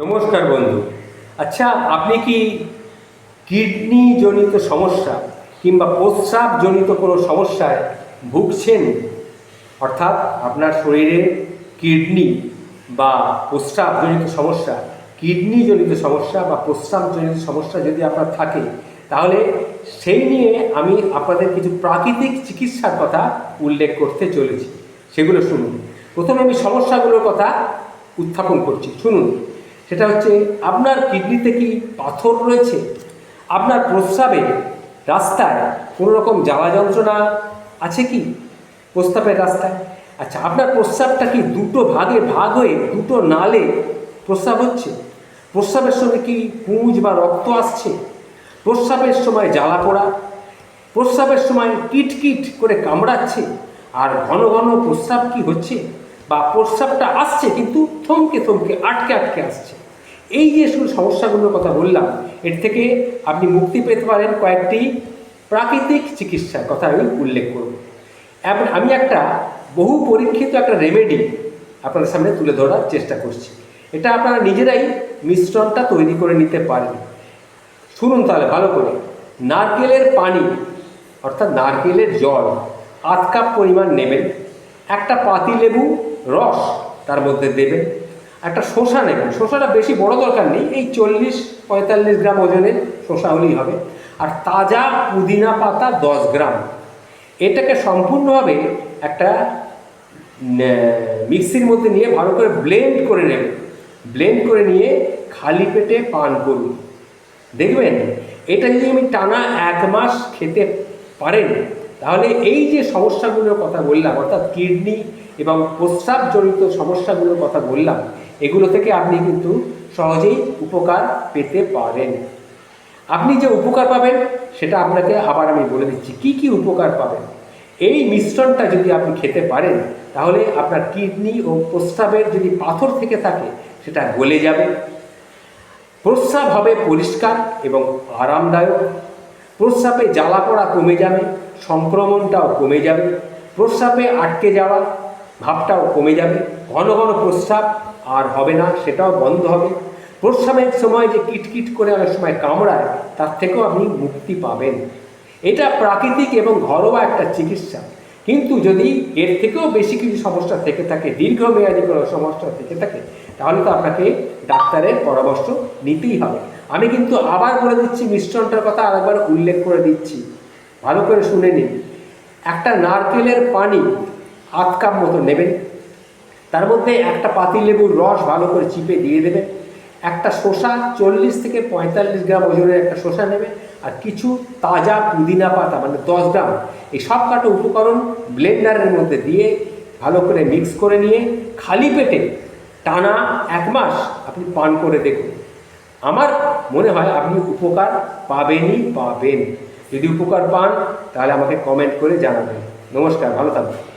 নমস্কার বন্ধু। আচ্ছা আপনি কি কিডনি জনিত সমস্যা কিংবা প্রস্রাব জনিত কোনো সমস্যায় ভুগছেন? অর্থাৎ আপনার শরীরে কিডনি বা প্রস্রাব জনিত সমস্যা কিডনি জনিত সমস্যা বা প্রস্রাব জনিত সমস্যা যদি আপনার থাকে, তাহলে সেই নিয়ে আমি আপনাদের কিছু প্রাকৃতিক চিকিৎসার কথা উল্লেখ করতে চলেছি। সেগুলো শুনুন। প্রথমে আমি সমস্যাগুলোর কথা উত্থাপন করছি। শুনুন। সেটা হচ্ছে, আপনার কিডনিতে কি পাথর রয়েছে? আপনার প্রস্রাবে রাস্তায় কোনো রকম জ্বালা যন্ত্রণা আছে কি? প্রস্রাবের রাস্তায়? আচ্ছা আপনার প্রস্রাবটা কি দুটো ভাগে ভাগ হয়ে দুটো নালে প্রস্রাব হচ্ছে? প্রস্রাবের সঙ্গে কি পুঁজ বা রক্ত আসছে? প্রস্রাবের সময় জ্বালা পোড়া? প্রস্রাবের সময় কিট কিট করে কামড়াচ্ছে? আর ঘন ঘন প্রস্রাব কি হচ্ছে? বা প্রস্রাবটা আসছে, কিন্তু থমকে থমকে, আটকে আটকে আসছে। এই যে শুধু সমস্যাগুলোর কথা বললাম, এর থেকে আপনি মুক্তি পেতে পারেন কয়েকটি প্রাকৃতিক চিকিৎসার কথা আমি উল্লেখ করব। আমি একটা বহু পরীক্ষিত একটা রেমেডি আপনাদের সামনে তুলে ধরার চেষ্টা করছি। এটা আপনারা নিজেরাই মিশ্রণটা তৈরি করে নিতে পারেন। শুনুন তাহলে ভালো করে। নারকেলের পানি, অর্থাৎ নারকেলের জল, আধ কাপ পরিমাণ নেবেন। একটা পাতি লেবু রস তার মধ্যে দেবেন একটা শসা নেবেন। শসাটা বেশি বড় দরকার নেই। এই চল্লিশ, পঁয়তাল্লিশ গ্রাম ওজনের শসা হলেই হবে। আর তাজা পুদিনা পাতা দশ গ্রাম। এটাকে সম্পূর্ণভাবে একটা মিক্সির মধ্যে নিয়ে ভালো করে ব্লেন্ড করে নেবেন। ব্লেন্ড করে নিয়ে খালি পেটে পান করুন। দেখবেন, এটা যদি আমি টানা এক মাস খেতে পারেন, তাহলে এই যে সমস্যাগুলোর কথা বললাম, অর্থাৎ কিডনি এবং প্রস্রাবজনিত সমস্যাগুলোর কথা বললাম, এগুলো থেকে আপনি কিন্তু সহজেই উপকার পেতে পারেন। আপনি যে উপকার পাবেন, সেটা আপনাকে আবার আমি বলে দিচ্ছি, কি কি উপকার পাবেন? এই মিশ্রণটা যদি আপনি খেতে পারেন, তাহলে আপনার কিডনি ও প্রস্রাবের যদি পাথর থেকে থাকে, সেটা গলে যাবে। প্রস্রাব হবে পরিষ্কার এবং আরামদায়ক। প্রস্রাবে জ্বালা পড়া কমে যাবে, সংক্রমণটাও কমে যাবে। প্রস্রাবে আটকে যাওয়া ভাবটাও কমে যাবে, ঘন ঘন প্রস্রাব আর হবে না, সেটাও বন্ধ হবে। প্রস্রাবের সময় যে কিটকিট করে অনেক সময় কামড়ায়, তার থেকেও আপনি মুক্তি পাবেন। এটা প্রাকৃতিক এবং ঘরোয়া একটা চিকিৎসা। কিন্তু যদি এর থেকেও বেশি কিছু সমস্যা থেকে থাকে, দীর্ঘমেয়াদী কোনো সমস্যা থেকে থাকে, তাহলে তো আপনাকে ডাক্তারের পরামর্শ নিতেই হবে। আমি কিন্তু আবার বলে দিচ্ছি, মিশ্রণটার কথা আরেকবার উল্লেখ করে দিচ্ছি। ভালো করে শুনে নিন। একটা নারকেলের পানি আধ কাপ মতো নেবেন তার মধ্যে একটা পাতি লেবুর রস ভালো করে চিপে দিয়ে দেবেন একটা শসা চল্লিশ থেকে পঁয়তাল্লিশ গ্রাম ওজনের একটা শসা নেবে। আর কিছু তাজা পুদিনা পাতা মানে দশ গ্রাম, এই সব কাটা উপকরণ ব্লেন্ডারের মধ্যে দিয়ে ভালো করে মিক্স করে নিয়ে খালি পেটে টানা এক মাস আপনি পান করে দেখুন। আমার মনে হয় আপনি উপকার পাবেনই পাবেন। যদি উপকার পান, তাহলে আমাকে কমেন্ট করে জানাবেন। নমস্কার, ভালো থাকবেন।